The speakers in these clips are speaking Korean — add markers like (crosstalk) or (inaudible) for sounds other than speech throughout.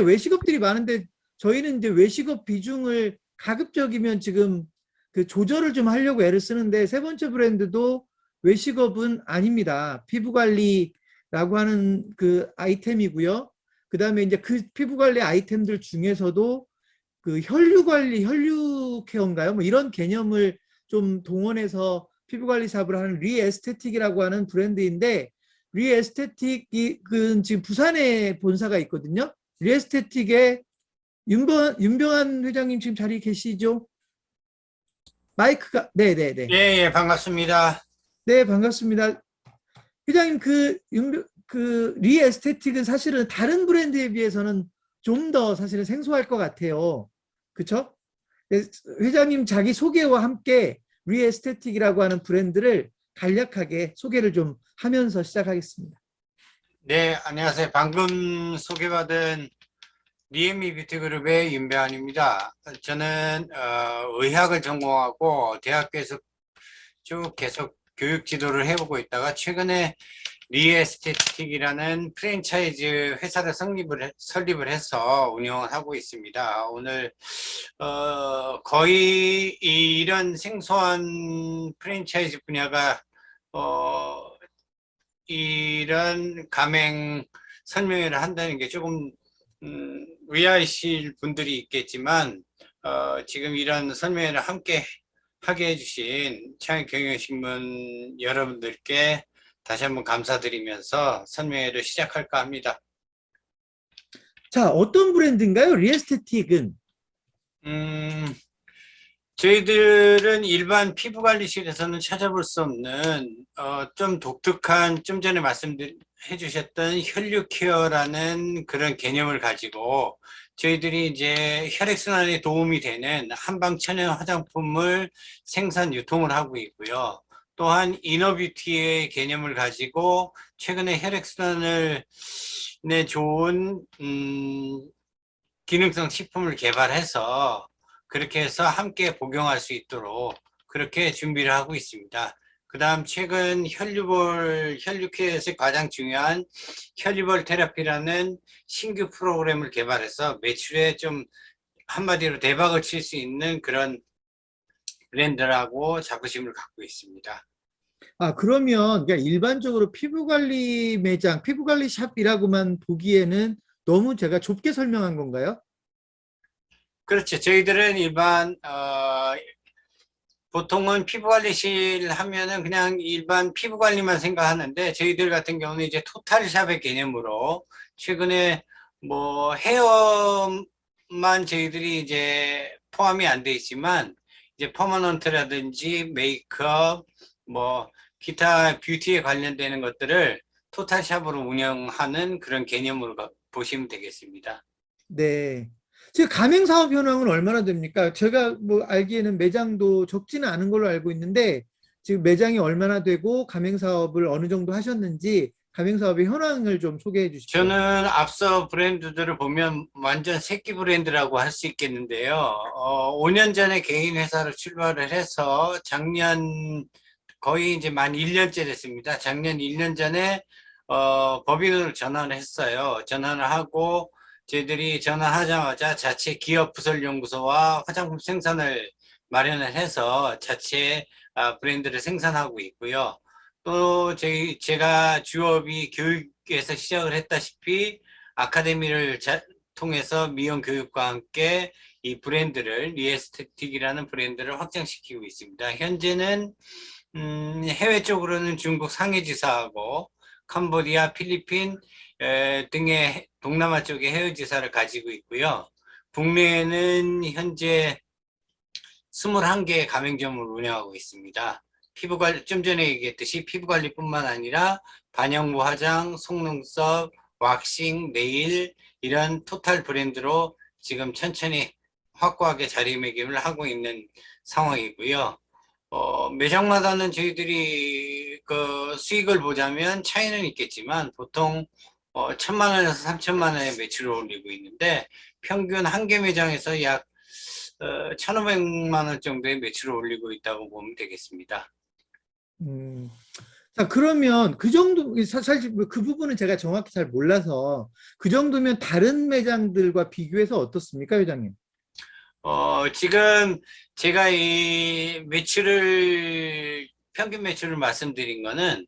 이제 외식업들이 많은데 저희는 이제 외식업 비중을 가급적이면 지금 그 조절을 좀 하려고 애를 쓰는데 세 번째 브랜드도 외식업은 아닙니다. 피부 관리라고 하는 그 아이템이고요. 그 다음에 이제 그 피부 관리 아이템들 중에서도 그 혈류 관리, 혈류 케어인가요? 뭐 이런 개념을 좀 동원해서 피부 관리 샵을 하는 리에스테틱이라고 하는 브랜드인데 리에스테틱은 지금 부산에 본사가 있거든요. 리에스테틱의 윤병, 윤병한 회장님 지금 자리에 계시죠? 마이크가 네네네. 예, 예, 반갑습니다. 네, 반갑습니다. 회장님, 그, 윤- 그, 리에스테틱은 사실은 다른 브랜드에 비해서는 좀 더 사실은 생소할 것 같아요. 네, 회장님 자기 소개와 함께 리에스테틱이라고 하는 브랜드를 간략하게 소개를 좀 하면서 시작하겠습니다. 네, 안녕하세요. 방금 소개받은 리에미 뷰티그룹의 윤배환입니다. 저는 어, 의학을 전공하고 대학교에서 쭉 계속 교육 지도를 해보고 있다가 최근에 리에스테틱이라는 프랜차이즈 회사를 설립을, 해- 설립을 해서 운영을 하고 있습니다. 오늘 어, 거의 이- 이런 생소한 프랜차이즈 분야가 어, 이런 가맹 설명회를 한다는 게 조금 음, 의아하실 분들이 있겠지만 어, 지금 이런 설명회를 함께 하게 해주신 창의경영신문 여러분들께 다시 한번 감사드리면서 설명회를 시작할까 합니다. 자, 어떤 브랜드인가요? 리에스테틱은? 음, 저희들은 일반 피부관리실에서는 찾아볼 수 없는 어, 좀 독특한 좀 전에 말씀해 주셨던 혈류 케어라는 그런 개념을 가지고 저희들이 이제 혈액순환에 도움이 되는 한방 천연 화장품을 생산 유통을 하고 있고요. 또한 이너뷰티의 개념을 가지고 최근에 혈액순환을 내 좋은 음, 기능성 식품을 개발해서 그렇게 해서 함께 복용할 수 있도록 그렇게 준비를 하고 있습니다. 그 다음 최근 혈류볼, 혈류케에서 가장 중요한 혈류볼 테라피라는 신규 프로그램을 개발해서 매출에 좀 한마디로 대박을 칠 수 있는 그런 브랜드라고 자부심을 갖고 있습니다. 아, 그러면 일반적으로 피부관리 매장, 피부관리 샵이라고만 보기에는 너무 제가 좁게 설명한 건가요? 그렇죠. 저희들은 일반 어, 보통은 피부관리실 하면은 그냥 일반 피부관리만 생각하는데 저희들 같은 경우는 이제 토탈샵의 개념으로 최근에 뭐 헤어만 저희들이 이제 포함이 안 돼 있지만 이제 퍼머넌트라든지 메이크업 뭐 기타 뷰티에 관련되는 것들을 토탈샵으로 운영하는 그런 개념으로 가- 보시면 되겠습니다. 네. 지금 가맹 사업 현황은 얼마나 됩니까? 제가 뭐 알기에는 매장도 적지는 않은 걸로 알고 있는데 지금 매장이 얼마나 되고 가맹 사업을 어느 정도 하셨는지 가맹 사업의 현황을 좀 소개해 주시죠. 저는 앞서 브랜드들을 보면 완전 새끼 브랜드라고 할 수 있겠는데요. 어, 5년 전에 개인 회사로 출발을 해서 작년 거의 이제 만 1년째 됐습니다. 작년 1년 전에 어, 법인으로 전환을 했어요. 전환을 하고 저희들이 전환하자마자 자체 기업 부설 연구소와 화장품 생산을 마련을 해서 자체 아, 브랜드를 생산하고 있고요. 또 저희 제가 주업이 교육에서 시작을 했다시피 아카데미를 자- 통해서 미용 교육과 함께 이 브랜드를 리에스테틱이라는 브랜드를 확장시키고 있습니다. 현재는 음, 해외 쪽으로는 중국 상해지사하고 캄보디아, 필리핀 에, 등의 동남아 쪽의 해외 지사를 가지고 있고요. 국내에는 현재 21개의 가맹점을 운영하고 있습니다. 피부관리, 좀 전에 얘기했듯이 피부관리뿐만 아니라 반영무 화장, 속눈썹, 왁싱, 네일 이런 토탈 브랜드로 지금 천천히 확고하게 자리매김을 하고 있는 상황이고요. 어, 매장마다는 저희들이 그 수익을 보자면 차이는 있겠지만 보통 어, 천만 원에서 삼천만 원의 매출을 올리고 있는데 평균 한 개 매장에서 약 어, 1,500만 원 정도의 매출을 올리고 있다고 보면 되겠습니다. 음. 자, 자, 그러면 그 정도, 사- 사실 그 부분은 제가 정확히 잘 몰라서 그 정도면 다른 매장들과 비교해서 어떻습니까, 회장님? 어, 지금 제가 이 매출을, 평균 매출을 말씀드린 거는,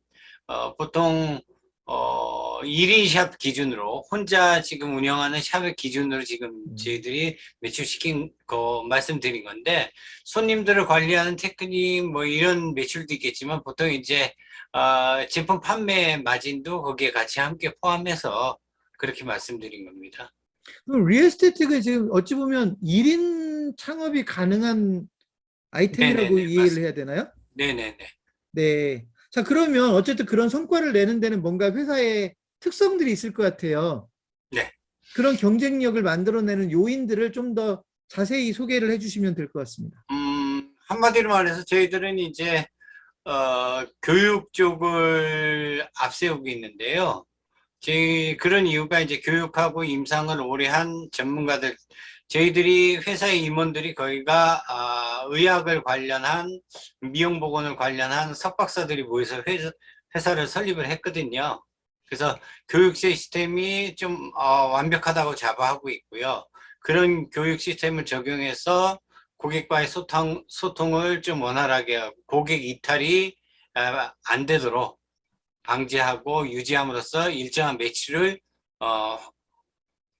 어, 보통, 어, 1인 샵 기준으로, 혼자 지금 운영하는 샵의 기준으로 지금 음. 저희들이 매출시킨 거 말씀드린 건데, 손님들을 관리하는 테크닉 뭐 이런 매출도 있겠지만, 보통 이제, 어, 제품 판매 마진도 거기에 같이 함께 포함해서 그렇게 말씀드린 겁니다. 그럼 리얼스테이트가 지금 어찌 보면 1인 창업이 가능한 아이템이라고 네네네, 이해를 맞습니다. 해야 되나요? 네네네. 네. 자, 그러면 어쨌든 그런 성과를 내는 데는 뭔가 회사의 특성들이 있을 것 같아요. 네. 그런 경쟁력을 만들어내는 요인들을 좀 더 자세히 소개를 해주시면 될 것 같습니다. 음, 한마디로 말해서 저희들은 이제, 어, 교육 쪽을 앞세우고 있는데요. 저희 그런 이유가 이제 교육하고 임상을 오래 한 전문가들, 저희들이 회사의 임원들이 거기가, 아, 의학을 관련한, 미용보건을 관련한 석박사들이 모여서 회사, 회사 를 설립을 했거든요. 그래서 교육 시스템이 좀, 어, 완벽하다고 자부하고 있고요. 그런 교육 시스템을 적용해서 고객과의 소통, 소통을 좀 원활하게 하고 고객 이탈이 아, 안 되도록 방지하고 유지함으로써 일정한 매출을 어,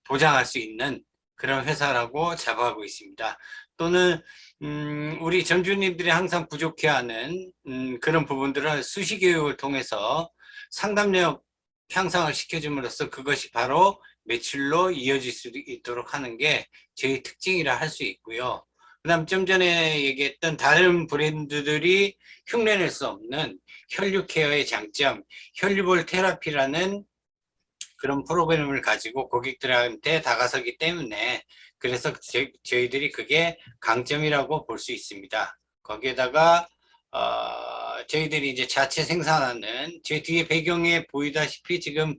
보장할 수 있는 그런 회사라고 자부하고 있습니다. 또는 음, 우리 점주님들이 항상 부족해하는 음, 그런 부분들을 수시 교육을 통해서 상담력 향상을 시켜줌으로써 그것이 바로 매출로 이어질 수 있도록 하는 게 저희 특징이라 할 수 있고요. 그 다음 좀 전에 얘기했던 다른 브랜드들이 흉내낼 수 없는 혈류 케어의 장점, 혈류볼 테라피라는 그런 프로그램을 가지고 고객들한테 다가서기 때문에 그래서 저, 저희들이 그게 강점이라고 볼 수 있습니다. 거기에다가 어, 저희들이 이제 자체 생산하는 제 뒤에 배경에 보이다시피 지금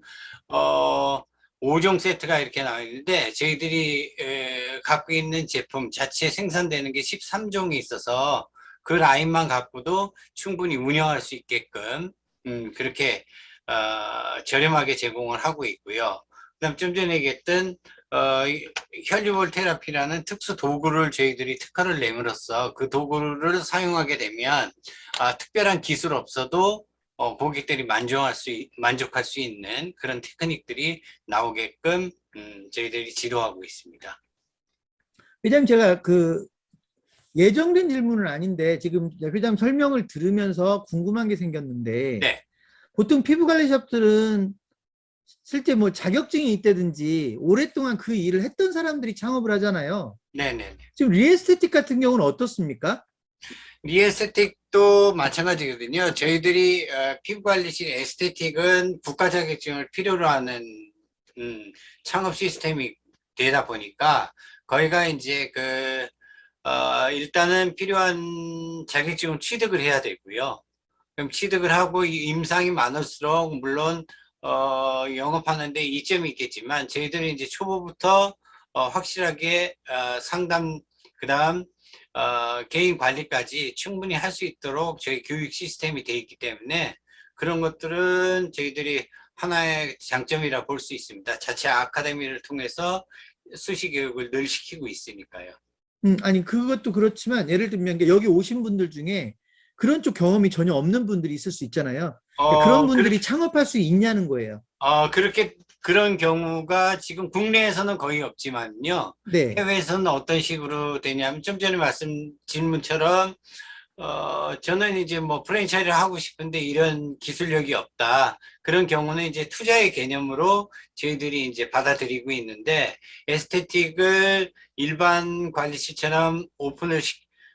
어, 5종 세트가 이렇게 나와 있는데 저희들이 에, 갖고 있는 제품 자체 생산되는 게 13종이 있어서 그 라인만 갖고도 충분히 운영할 수 있게끔 음, 그렇게 어, 저렴하게 제공을 하고 있고요. 그다음 좀 전에 얘기했던 어, 이 혈류볼 테라피라는 특수 도구를 저희들이 특허를 내므로써 그 도구를 사용하게 되면 아, 특별한 기술 없어도 어, 고객들이 만족할 수, 있- 만족할 수 있는 그런 테크닉들이 나오게끔 음, 저희들이 지도하고 있습니다. 회장님 제가 그 예정된 질문은 아닌데 지금 회장님 설명을 들으면서 궁금한 게 생겼는데 네. 보통 피부 관리 샵들은 실제 뭐 자격증이 있다든지 오랫동안 그 일을 했던 사람들이 창업을 하잖아요. 네네. 지금 리에스테틱 같은 경우는 어떻습니까? 리에스테틱도 마찬가지거든요. 저희들이 어, 피부관리실 에스테틱은 국가 자격증을 필요로 하는 음, 창업 시스템이 되다 보니까 거기가 이제 그 어, 일단은 필요한 자격증을 취득을 해야 되고요. 그럼 취득을 하고 이 임상이 많을수록 물론 어, 영업하는데 이점이 있겠지만 저희들은 이제 초보부터 어, 확실하게 어, 상담 그다음 어, 개인 관리까지 충분히 할 수 있도록 저희 교육 시스템이 되어 있기 때문에 그런 것들은 저희들이 하나의 장점이라 볼 수 있습니다. 자체 아카데미를 통해서 수시 교육을 늘 시키고 있으니까요. 음, 아니 그것도 그렇지만 예를 들면 여기 오신 분들 중에 그런 쪽 경험이 전혀 없는 분들이 있을 수 있잖아요. 어, 그런 분들이 그렇- 창업할 수 있냐는 거예요. 어, 그렇게 그런 경우가 지금 국내에서는 거의 없지만요. 네. 해외에서는 어떤 식으로 되냐면 좀 전에 말씀 질문처럼 어 저는 이제 뭐 프랜차이즈를 하고 싶은데 이런 기술력이 없다 그런 경우는 이제 투자의 개념으로 저희들이 이제 받아들이고 있는데 에스테틱을 일반 관리실처럼 오픈을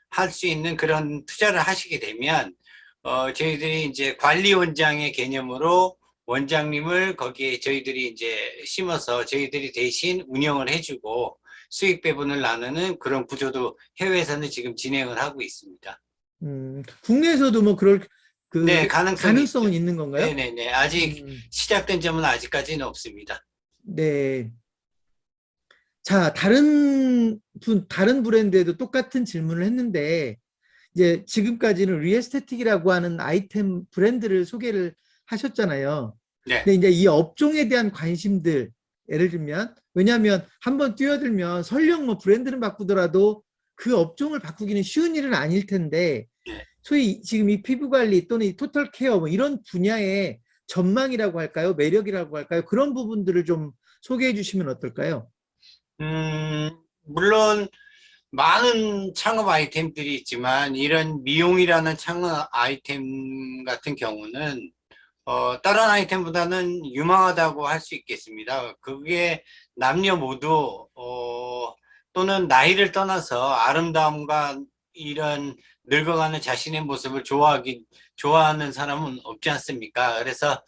할 수 있는 그런 투자를 하시게 되면 어 저희들이 이제 관리원장의 개념으로 원장님을 거기에 저희들이 이제 심어서 저희들이 대신 운영을 해주고 수익 배분을 나누는 그런 구조도 해외에서는 지금 진행을 하고 있습니다. 음, 국내에서도 뭐 그럴 그 네, 가능성이 가능성은 있죠. 있는 건가요? 네네네. 아직 음, 시작된 점은 아직까지는 없습니다. 네. 자, 다른 분, 다른 브랜드에도 똑같은 질문을 했는데, 이제 지금까지는 리에스테틱이라고 하는 아이템 브랜드를 소개를 하셨잖아요. 네. 근데 이제 이 업종에 대한 관심들 예를 들면 왜냐하면 한번 뛰어들면 설령 뭐 브랜드는 바꾸더라도 그 업종을 바꾸기는 쉬운 일은 아닐 텐데 네. 소위 지금 이 피부 관리 또는 이 토탈 케어 뭐 이런 분야의 전망이라고 할까요? 매력이라고 할까요? 그런 부분들을 좀 소개해 주시면 어떨까요? 음, 물론 많은 창업 아이템들이 있지만 이런 미용이라는 창업 아이템 같은 경우는 어, 다른 아이템보다는 유망하다고 할 수 있겠습니다. 그게 남녀 모두 어, 또는 나이를 떠나서 아름다움과 이런 늙어가는 자신의 모습을 좋아하기 좋아하는 사람은 없지 않습니까? 그래서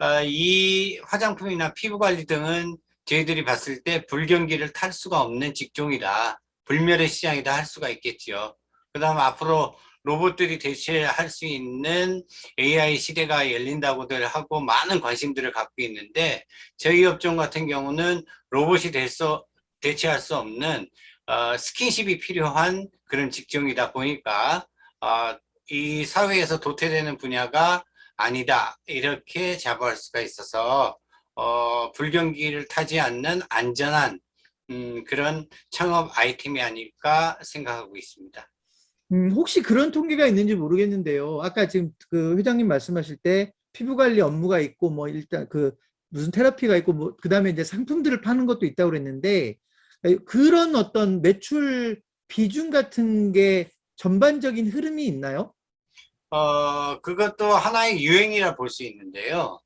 어, 이 화장품이나 피부 관리 등은 저희들이 봤을 때 불경기를 탈 수가 없는 직종이다. 불멸의 시장이다 할 수가 있겠지요. 그 다음 앞으로 로봇들이 대체할 수 있는 AI 시대가 열린다고들 하고 많은 관심들을 갖고 있는데 저희 업종 같은 경우는 로봇이 될 수, 대체할 수 없는 어, 스킨십이 필요한 그런 직종이다 보니까 어, 이 사회에서 도태되는 분야가 아니다 이렇게 자부할 수가 있어서 어, 불경기를 타지 않는 안전한 음, 그런 창업 아이템이 아닐까 생각하고 있습니다. 음, 혹시 그런 통계가 있는지 모르겠는데요. 아까 지금 그 회장님 말씀하실 때 피부 관리 업무가 있고 뭐 일단 그 무슨 테라피가 있고 뭐 그다음에 이제 상품들을 파는 것도 있다고 그랬는데 그런 어떤 매출 비중 같은 게 전반적인 흐름이 있나요? 어, 그것도 하나의 유행이라 볼 수 있는데요.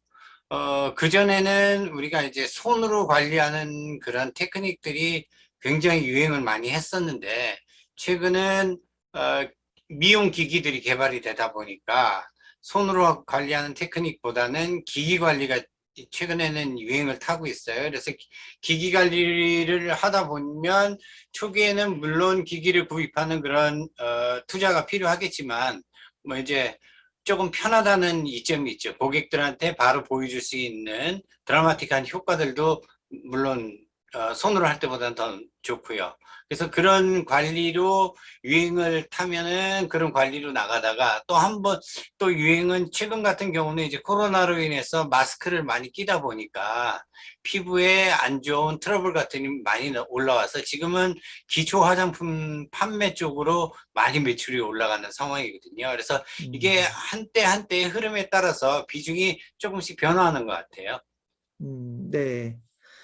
어, 그전에는 우리가 이제 손으로 관리하는 그런 테크닉들이 굉장히 유행을 많이 했었는데, 최근은, 어, 미용 기기들이 개발이 되다 보니까 손으로 관리하는 테크닉보다는 기기 관리가 최근에는 유행을 타고 있어요. 그래서 기- 기기 관리를 하다 보면 초기에는 물론 기기를 구입하는 그런, 어, 투자가 필요하겠지만, 뭐 이제 조금 편하다는 이점이 있죠. 고객들한테 바로 보여줄 수 있는 드라마틱한 효과들도 물론 어, 손으로 할 때보다는 더 좋고요. 그래서 그런 관리로 유행을 타면은 그런 관리로 나가다가 또 한 번 또 유행은 최근 같은 경우는 이제 코로나로 인해서 마스크를 많이 끼다 보니까 피부에 안 좋은 트러블 같은 게 많이 나- 올라와서 지금은 기초 화장품 판매 쪽으로 많이 매출이 올라가는 상황이거든요. 그래서 이게 한때 한때의 흐름에 따라서 비중이 조금씩 변화하는 것 같아요. 음, 네.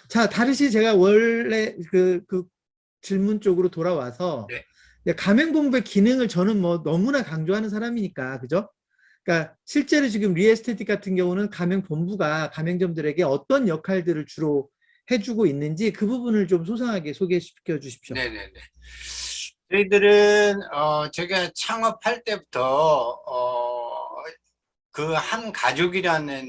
자, 다르시 제가 원래 그, 그 질문 쪽으로 돌아와서 네. 이제 가맹본부의 기능을 저는 뭐 너무나 강조하는 사람이니까, 그죠? 그러니까 실제로 지금 리에스테틱 같은 경우는 가맹 본부가 가맹점들에게 어떤 역할들을 주로 해주고 있는지 그 부분을 좀 소상하게 소개시켜 주십시오. 네네네. 저희들은 어 제가 창업할 때부터 어 그 한 가족이라는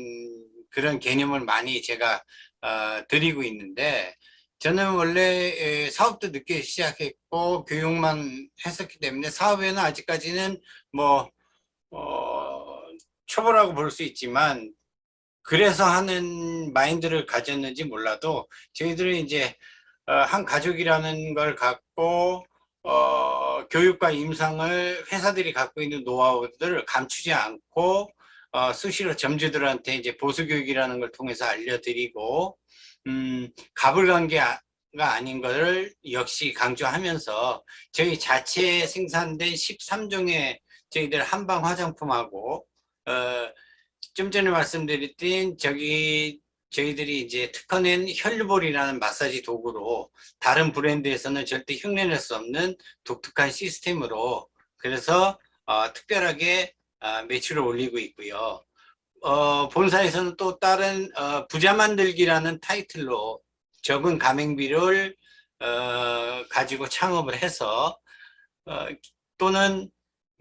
그런 개념을 많이 제가 어 드리고 있는데 저는 원래 에, 사업도 늦게 시작했고 교육만 했었기 때문에 사업에는 아직까지는 뭐 어, 초보라고 볼 수 있지만 그래서 하는 마인드를 가졌는지 몰라도 저희들은 이제 어, 한 가족이라는 걸 갖고 어, 교육과 임상을 회사들이 갖고 있는 노하우들을 감추지 않고 어, 수시로 점주들한테 이제 보수 교육이라는 걸 통해서 알려드리고 음, 가불관계가 아닌 것을 역시 강조하면서 저희 자체 생산된 13종의 저희들 한방 화장품하고 어, 좀 전에 말씀드렸던 저기 저희들이 이제 특허낸 혈류볼이라는 마사지 도구로 다른 브랜드에서는 절대 흉내낼 수 없는 독특한 시스템으로 그래서 어, 특별하게 어, 매출을 올리고 있고요. 어, 본사에서는 또 다른 어, 부자 만들기라는 타이틀로 적은 가맹비를 어, 가지고 창업을 해서 어, 또는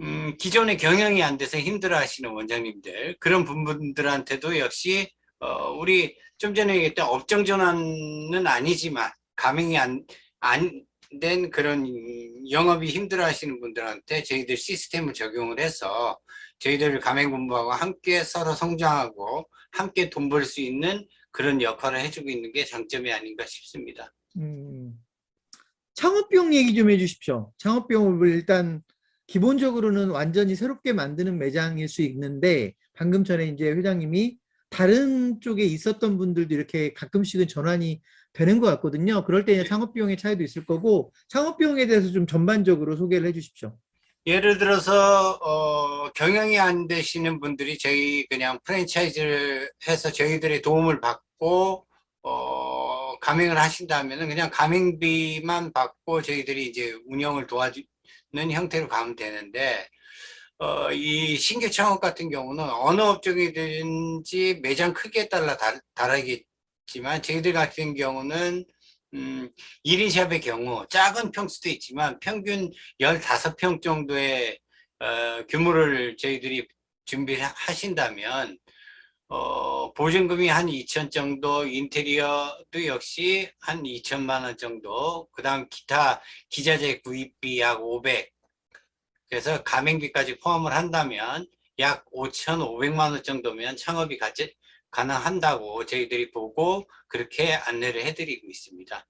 음, 기존에 경영이 안 돼서 힘들어하시는 원장님들 그런 분들한테도 역시 어, 우리 좀 전에 얘기했던 업종 전환은 아니지만 가맹이 안, 안 된 그런 영업이 힘들어 하시는 분들한테 저희들 시스템을 적용을 해서 저희들 가맹본부하고 함께 서로 성장하고 함께 돈 벌 수 있는 그런 역할을 해주고 있는 게 장점이 아닌가 싶습니다. 음, 창업 비용 얘기 좀 해주십시오. 창업 비용을 일단 기본적으로는 완전히 새롭게 만드는 매장일 수 있는데 방금 전에 이제 회장님이 다른 쪽에 있었던 분들도 이렇게 가끔씩은 전환이 되는 것 같거든요. 그럴 때 이제 창업 비용의 차이도 있을 거고 창업 비용에 대해서 좀 전반적으로 소개를 해주십시오. 예를 들어서 어, 경영이 안 되시는 분들이 저희 그냥 프랜차이즈를 해서 저희들의 도움을 받고 어, 가맹을 하신다면은 그냥 가맹비만 받고 저희들이 이제 운영을 도와주는 형태로 가면 되는데 어, 이 신규 창업 같은 경우는 어느 업종이든지 매장 크기에 따라 다, 다르 겠지만 저희들 같은 경우는 음, 1인 샵의 경우 작은 평수도 있지만 평균 15평 정도의 어, 규모를 저희들이 준비하신다면 어, 보증금이 한 2천 정도, 인테리어도 역시 한 2천만 원 정도, 그 다음 기타 기자재 구입비 약 500, 그래서 가맹비까지 포함을 한다면 약 5,500만 원 정도면 창업이 가지, 가능한다고 저희들이 보고 그렇게 안내를 해드리고 있습니다.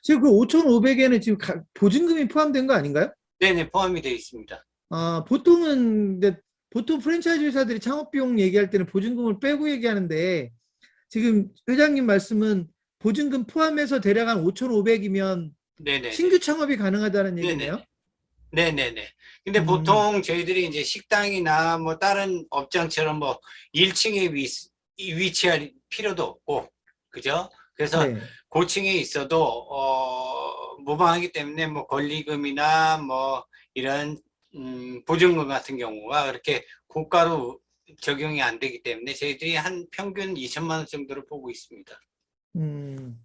지금 그 5,500에는 지금 가- 보증금이 포함된 거 아닌가요? 네네, 포함이 되어 있습니다. 아, 보통은 근데 보통 프랜차이즈 회사들이 창업 비용 얘기할 때는 보증금을 빼고 얘기하는데 지금 회장님 말씀은 보증금 포함해서 대략 한 5,500이면 네네. 신규 창업이 가능하다는. 얘기네요. 네네네. 근데 음. 보통 저희들이 이제 식당이나 뭐 다른 업장처럼 뭐 1층에 위, 위치할 필요도 없고, 그죠? 그래서 네. 고층에 있어도, 어, 무방하기 때문에 뭐 권리금이나 뭐 이런, 음, 보증금 같은 경우가 그렇게 고가로 적용이 안 되기 때문에 저희들이 한 평균 2천만 원 정도를 보고 있습니다. 음.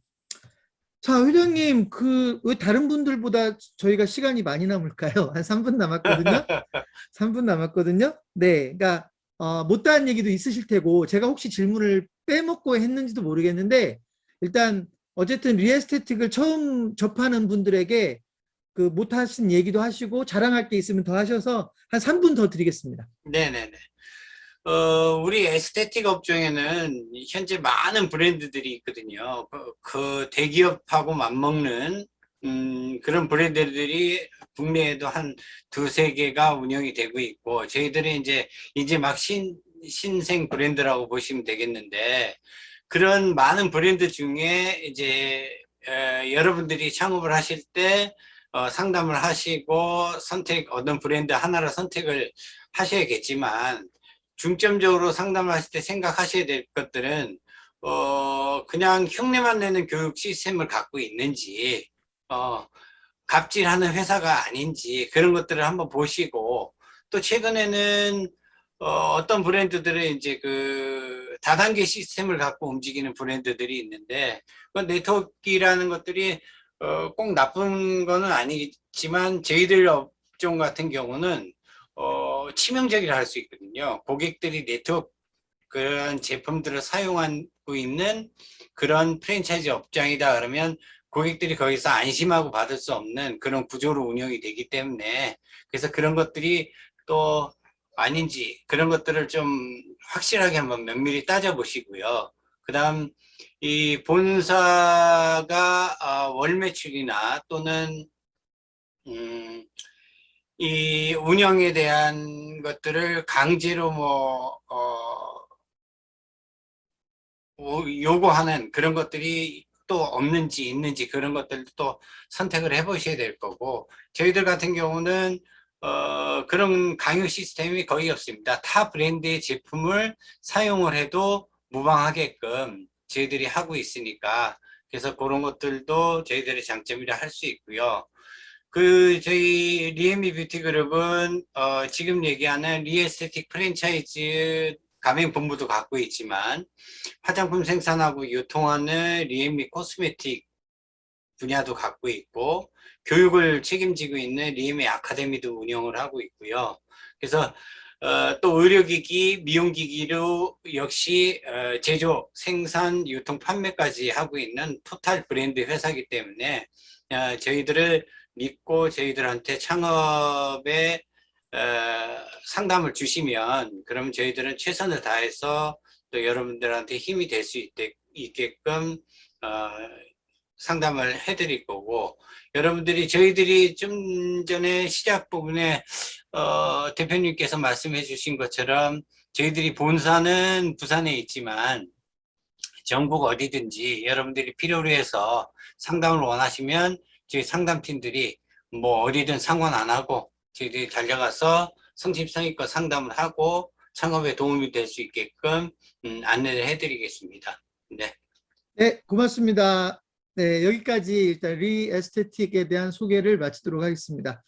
자, 회장님, 그, 왜 다른 분들보다 저희가 시간이 많이 남을까요? 한 3분 남았거든요? (laughs) 3분 남았거든요? 네. 그러니까, 어, 못다한 얘기도 있으실 테고, 제가 혹시 질문을 빼먹고 했는지도 모르겠는데, 일단, 어쨌든 리에스테틱을 처음 접하는 분들에게 그 못하신 얘기도 하시고, 자랑할 게 있으면 더 하셔서 한 3분 더 드리겠습니다. 네네네. 어, 우리 에스테틱 업종에는 현재 많은 브랜드들이 있거든요. 그, 그 대기업하고 맞먹는 음, 그런 브랜드들이 국내에도 한 두세 개가 운영이 되고 있고, 저희들이 이제, 이제 막 신, 신생 브랜드라고 보시면 되겠는데, 그런 많은 브랜드 중에 이제, 에, 여러분들이 창업을 하실 때, 어, 상담을 하시고 선택, 어떤 브랜드 하나를 선택을 하셔야겠지만, 중점적으로 상담하실 때 생각하셔야 될 것들은 어 그냥 흉내만 내는 교육 시스템을 갖고 있는지 어 갑질하는 회사가 아닌지 그런 것들을 한번 보시고 또 최근에는 어, 어떤 브랜드들은 이제 그 다단계 시스템을 갖고 움직이는 브랜드들이 있는데 그 네트워크라는 것들이 어, 꼭 나쁜 거는 아니지만 저희들 업종 같은 경우는 어, 치명적이라 할 수 있거든요. 고객들이 네트워크 그런 제품들을 사용하고 있는 그런 프랜차이즈 업장이다 그러면 고객들이 거기서 안심하고 받을 수 없는 그런 구조로 운영이 되기 때문에 그래서 그런 것들이 또 아닌지 그런 것들을 좀 확실하게 한번 면밀히 따져보시고요. 그 다음 이 본사가 아, 월 매출이나 또는 음, 이 운영에 대한 것들을 강제로 뭐, 어, 뭐 요구하는 그런 것들이 또 없는지 있는지 그런 것들도 또 선택을 해 보셔야 될 거고, 저희들 같은 경우는 어, 그런 강요 시스템이 거의 없습니다. 타 브랜드의 제품을 사용을 해도 무방하게끔 저희들이 하고 있으니까, 그래서 그런 것들도 저희들의 장점이라 할 수 있고요. 그 저희 리엠미 뷰티 그룹은 어, 지금 얘기하는 리에스테틱 프랜차이즈 가맹 본부도 갖고 있지만 화장품 생산하고 유통하는 리엠미 코스메틱 분야도 갖고 있고 교육을 책임지고 있는 리엠미 아카데미도 운영을 하고 있고요. 그래서 어, 또 의료기기, 미용기기로 역시 어, 제조, 생산, 유통, 판매까지 하고 있는 토탈 브랜드 회사이기 때문에 어, 저희들을 믿고 저희들한테 창업에 어, 상담을 주시면 그럼 저희들은 최선을 다해서 또 여러분들한테 힘이 될 수 있게끔 어, 상담을 해드릴 거고 여러분들이 저희들이 좀 전에 시작 부분에 어, 대표님께서 말씀해 주신 것처럼 저희들이 본사는 부산에 있지만 전국 어디든지 여러분들이 필요로 해서 상담을 원하시면 저희 상담팀들이 뭐 어디든 상관 안 하고 저희들이 달려가서 성심성의껏 상담을 하고 창업에 도움이 될 수 있게끔 음, 안내를 해드리겠습니다. 네. 네, 고맙습니다. 네, 여기까지 일단 리에스테틱에 대한 소개를 마치도록 하겠습니다.